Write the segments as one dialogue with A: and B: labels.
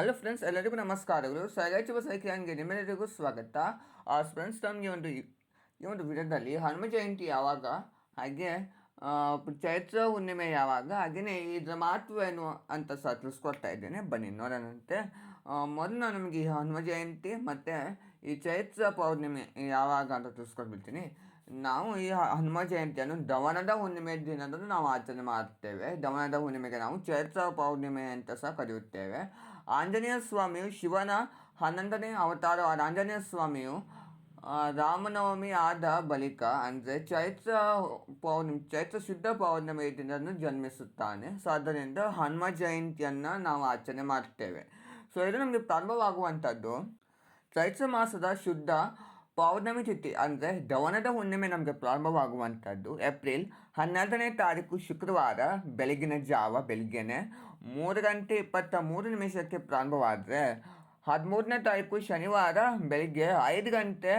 A: Hello friends ಎಲ್ಲರಿಗೂ ನಮಸ್ಕಾರಗಳು. ಸೈಗಾಚಿವ ಸೈಕ್ಲಾನ್ಗೆ ನಿಮ್ಮೆಲ್ಲರಿಗೂ ಸ್ವಾಗತ. ಫ್ರೆಂಡ್ಸ್ ನಮಗೆ ಒಂದು ಈ ಒಂದು ವಿಧದಲ್ಲಿ ಹನುಮ ಜಯಂತಿ ಯಾವಾಗ? ಹಾಗೆ ಚೈತ್ರ ಹುಣ್ಣಿಮೆ ಯಾವಾಗ? ಹಾಗೆಯೇ ಇದರ ಮಹತ್ವ ಏನು ಅಂತ ಸಹ ತಿಳಿಸ್ಕೊಡ್ತಾ ಇದ್ದೇನೆ. ಬನ್ನಿ ನೋಡೋಣಂತೆ. ಮೊದಲು ನಮಗೆ ಈ ಹನುಮ ಜಯಂತಿ ಮತ್ತು ಈ ಚೈತ್ರ ಪೌರ್ಣಿಮೆ ಯಾವಾಗ ಅಂತ ತಿಳಿಸ್ಕೊಟ್ಬಿಡ್ತೀನಿ ನಾವು ಈ ಹನುಮ ಜಯಂತಿಯನ್ನು ದವನದ ಹುಣ್ಣಿಮೆ ದಿನದಂದು ನಾವು ಆಚರಣೆ ಮಾಡುತ್ತೇವೆ ದವನದ ಹುಣ್ಣಿಮೆಗೆ ನಾವು ಚೈತ್ರ ಪೌರ್ಣಿಮೆ ಅಂತ ಸಹ ಕರೆಯುತ್ತೇವೆ. ಆಂಜನೇಯ ಸ್ವಾಮಿಯು ಶಿವನ ಹನ್ನೊಂದನೇ ಅವತಾರವಾದ ಆಂಜನೇಯ ಸ್ವಾಮಿಯು ರಾಮನವಮಿ ಆದ ಬಳಿಕ, ಅಂದರೆ ಚೈತ್ರ ಪೌರ್ಣಿಮೆ, ಚೈತ್ರ ಶುದ್ಧ ಪೌರ್ಣಿಮೆ ದಿನವನ್ನು ಜನ್ಮಿಸುತ್ತಾನೆ. ಸೊ ಆದ್ದರಿಂದ ಹನುಮ ಜಯಂತಿಯನ್ನು ನಾವು ಆಚರಣೆ ಮಾಡ್ತೇವೆ. ಸೊ ಇದು ನಮಗೆ ಪ್ರಾರಂಭವಾಗುವಂಥದ್ದು. ಚೈತ್ರ ಮಾಸದ ಶುದ್ಧ ಪೌರ್ಣಮಿ ತಿಥಿ ಅಂದರೆ ಧವನದ ಹುಣ್ಣಿಮೆ ನಮಗೆ ಪ್ರಾರಂಭವಾಗುವಂಥದ್ದು ಏಪ್ರಿಲ್ ಹನ್ನೆರಡನೇ ತಾರೀಕು ಶುಕ್ರವಾರ ಬೆಳಗಿನ ಜಾವ, ಬೆಳಗ್ಗೆನೆ ಮೂರು ಗಂಟೆ ಇಪ್ಪತ್ತ ಮೂರು ನಿಮಿಷಕ್ಕೆ ಪ್ರಾರಂಭವಾದರೆ ಹದಿಮೂರನೇ ತಾರೀಕು ಶನಿವಾರ ಬೆಳಗ್ಗೆ ಐದು ಗಂಟೆ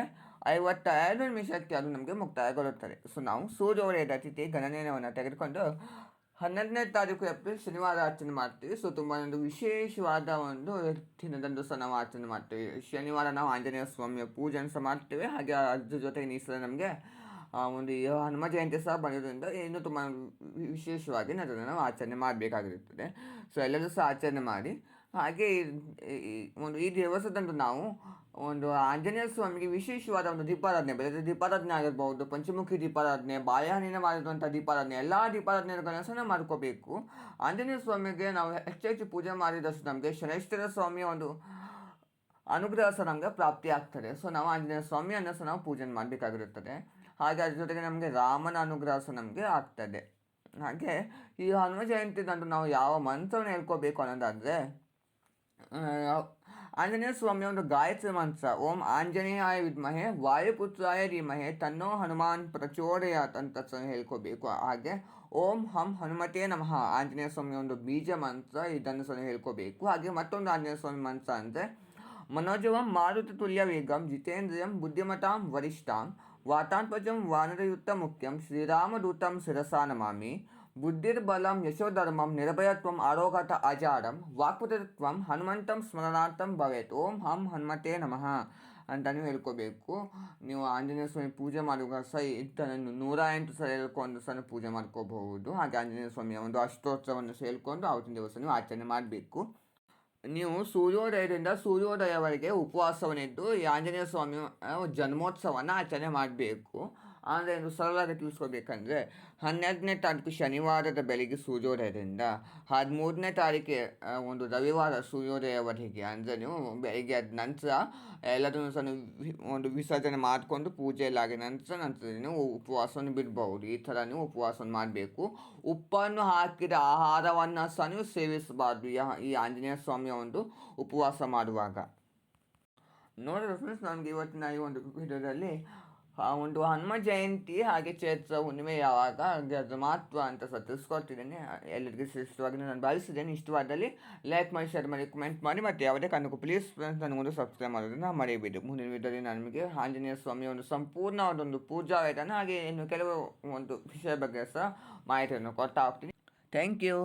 A: ಐವತ್ತೈದು ನಿಮಿಷಕ್ಕೆ ಅದು ನಮಗೆ ಮುಕ್ತಾಯಗೊಳ್ಳುತ್ತದೆ. ಸೊ ನಾವು ಸೂರ್ಯೋದಯದ ತಿಥಿ ಗಣನೆಯನ್ನು ತೆಗೆದುಕೊಂಡು ಹನ್ನೆರಡನೇ ತಾರೀಕು ಏಪ್ರಿಲ್ ಶನಿವಾರ ಆಚರಣೆ ಮಾಡ್ತೀವಿ. ಸೊ ತುಂಬ ಒಂದು ವಿಶೇಷವಾದ ಒಂದು ದಿನದಂದು ಸಹ ನಾವು ಆಚರಣೆ ಮಾಡ್ತೀವಿ. ಶನಿವಾರ ನಾವು ಆಂಜನೇಯ ಸ್ವಾಮಿಯ ಪೂಜೆಯನ್ನು ಸಹ ಮಾಡ್ತೇವೆ. ಹಾಗೆ ಅದ್ರ ಜೊತೆಗೆ ಈ ಸಲ ನಮಗೆ ಒಂದು ಹನುಮ ಜಯಂತಿ ಸಹ ಬಂದಿರೋದ್ರಿಂದ ಇನ್ನೂ ತುಂಬ ವಿಶೇಷವಾಗಿ ಅದನ್ನು ನಾವು ಆಚರಣೆ ಮಾಡಬೇಕಾಗಿರುತ್ತದೆ. ಸೊ ಎಲ್ಲರೂ ಸಹ ಆಚರಣೆ ಮಾಡಿ ಹಾಗೆ ಒಂದು ಈ ದಿವಸದಂದು ನಾವು ಒಂದು ಆಂಜನೇಯ ಸ್ವಾಮಿಗೆ ವಿಶೇಷವಾದ ಒಂದು ದೀಪಾರಾಧನೆ ಬೆಳೆದ ದೀಪಾರಾಧನೆ ಆಗಿರ್ಬೋದು, ಪಂಚಮುಖಿ ದೀಪಾರಾಧನೆ ಬಾಳೆಹಣ್ಣಿನ ಮಾಡಿರುವಂಥ ದೀಪಾರಾಧನೆ, ಎಲ್ಲ ದೀಪಾರಾಧನೆಗಳನ್ನು ಸಹ ಮಾಡ್ಕೋಬೇಕು. ಆಂಜನೇಯ ಸ್ವಾಮಿಗೆ ನಾವು ಹೆಚ್ಚು ಹೆಚ್ಚು ಪೂಜೆ ಮಾಡಿದಷ್ಟು ನಮಗೆ ಶನೇಶ್ವರ ಸ್ವಾಮಿಯ ಒಂದು ಅನುಗ್ರಹ ಸಹ ನಮಗೆ ಪ್ರಾಪ್ತಿ ಆಗ್ತದೆ. ಸೊ, ನಾವು ಆಂಜನೇಯ ಸ್ವಾಮಿಯನ್ನು ಸಹ ನಾವು ಪೂಜೆ ಮಾಡಬೇಕಾಗಿರುತ್ತದೆ. ಹಾಗೆ ಅದ್ರ ಜೊತೆಗೆ ನಮಗೆ ರಾಮನ ಅನುಗ್ರಹ ಸಹ ನಮಗೆ ಆಗ್ತದೆ. ಹಾಗೆ ಈ ಹನುಮ ಜಯಂತಿದಂದು ನಾವು ಯಾವ ಮಂತ್ರವನ್ನು ಹೇಳ್ಕೋಬೇಕು ಅನ್ನೋದಾದರೆ आंजनेय स्वामी गायत्री मंत्र ओम आंजनेय विमहे वायुपुत्राय धीमहे तन्नो हनुमान प्रचोदयात अंत हेल्को आगे ओम हम हनुमते नम आंजनेय स्वामी बीज मंत्र हेको आगे मत आंजनेय स्वामी मंत्र अरे मनोजव मारुति तुल्य वेगम जितेन्द्रियम बुद्धिमता वरिष्ठा वातांत्वज वानरयुक्त मुख्यम श्रीरामदूत शिसा नमा బుద్ధిర్బలం యశోధర్మం నిర్భయత్వం ఆరోగత ఆచారం వాక్పతుత్వం హనుమంతం ಸ್ಮರಣಾರ್ಥಂ ಭವೇತ್. ಓಂ ಹಂ ಹನುಮತೇ ನಮಃ ಅಂತ ಹೇಳ್ಕೋಬೇಕು. ನೀವು ಆಂಜನೇಯ ಸ್ವಾಮಿ ಪೂಜೆ ಮಾಡುವಾಗ ಸಹ ಇತ್ತನನ್ನು ನೂರ ಎಂಟು ಸಲ ಹೇಳ್ಕೊಂಡು ಸಹ ಪೂಜೆ ಮಾಡ್ಕೋಬಹುದು. ಹಾಗೆ ಆಂಜನೇಯ ಸ್ವಾಮಿಯ ಒಂದು ಅಷ್ಟೋತ್ಸವವನ್ನು ಸೇರಿಕೊಂಡು ಅವತ್ತಿನ ದಿವಸ ನೀವು ಆಚರಣೆ ಮಾಡಬೇಕು. ನೀವು ಸೂರ್ಯೋದಯದಿಂದ ಸೂರ್ಯೋದಯವರೆಗೆ ಉಪವಾಸವನ್ನಿದ್ದು ಆಂಜನೇಯ ಸ್ವಾಮಿ ಜನ್ಮೋತ್ಸವನ ಆಚರಣೆ ಮಾಡಬೇಕು. ಇದು ಸರಳವಾಗಿ ತಿಳಿಸ್ಕೋಬೇಕಂದ್ರೆ ಹನ್ನೆರಡನೇ ತಾರೀಕು ಶನಿವಾರದ ಬೆಳಿಗ್ಗೆ ಸೂರ್ಯೋದಯದಿಂದ ಹದಿಮೂರನೇ ತಾರೀಕು ಒಂದು ರವಿವಾರ ಸೂರ್ಯೋದಯವರೆಗೆ, ಅಂದರೆ ನೀವು ಬೆಳಿಗ್ಗೆ ಆದ ನಂತರ ಎಲ್ಲದನ್ನು ಸಹ ಒಂದು ವಿಸರ್ಜನೆ ಮಾಡಿಕೊಂಡು ಪೂಜೆಯಲ್ಲಾಗಿ ನಂತರ ನಂತರ ನೀವು ಉಪವಾಸವನ್ನು ಬಿಡ್ಬೋದು. ಈ ಥರ ನೀವು ಉಪವಾಸವನ್ನು ಮಾಡಬೇಕು. ಉಪ್ಪನ್ನು ಹಾಕಿದ ಆಹಾರವನ್ನು ಸಹ ನೀವು ಸೇವಿಸಬಾರ್ದು. ಈ ಆಂಜನೇಯ ಸ್ವಾಮಿಯ ಒಂದು ಉಪವಾಸ ಮಾಡುವಾಗ. ನೋಡಿದ್ರೆ ಫ್ರೆಂಡ್ಸ್ ನನಗೆ ಇವತ್ತಿನ ಈ ಒಂದು ವಿಡಿಯೋದಲ್ಲಿ ಒಂದು ಹನುಮ ಜಯಂತಿ ಹಾಗೆ ಚೈತ್ರ ಹುಣ್ಣಿಮೆ ಯಾವಾಗ, ಹಾಗೆ ಅದ್ರ ಮಹತ್ವ ಅಂತ ಸಹ ತಿಳಿಸ್ಕೊಳ್ತಿದ್ದೇನೆ. ಎಲ್ಲರಿಗೂ ಶ್ರೇಷ್ಠವಾಗಿ ನಾನು ಭಾವಿಸಿದ್ದೇನೆ ಇಷ್ಟವಾದಲ್ಲಿ ಲೈಕ್ ಮಾಡಿ ಶೇರ್ ಮಾಡಿ ಕಮೆಂಟ್ ಮಾಡಿ, ಮತ್ತು ಯಾವುದೇ ಕಾರಣಕ್ಕೂ ಪ್ಲೀಸ್ ಫ್ರೆಂಡ್ಸ್ ನನಗೊಂದು ಸಬ್ಸ್ಕ್ರೈಬ್ ಮಾಡೋದನ್ನು ಮರೆಯಬೇಡಿ ಮುಂದಿನ ವಿಧದಲ್ಲಿ ನಿಮಗೆ ಆಂಜನೇಯ ಸ್ವಾಮಿಯ ಒಂದು ಸಂಪೂರ್ಣ ಒಂದು ಪೂಜಾ ವಿಧಾನ ಹಾಗೆ ಇನ್ನು ಕೆಲವು ಒಂದು ವಿಷಯ ಬಗ್ಗೆ ಸಹ ಮಾಹಿತಿಯನ್ನು ಕೊಡ್ತಾ ಹೋಗ್ತೀನಿ. Thank you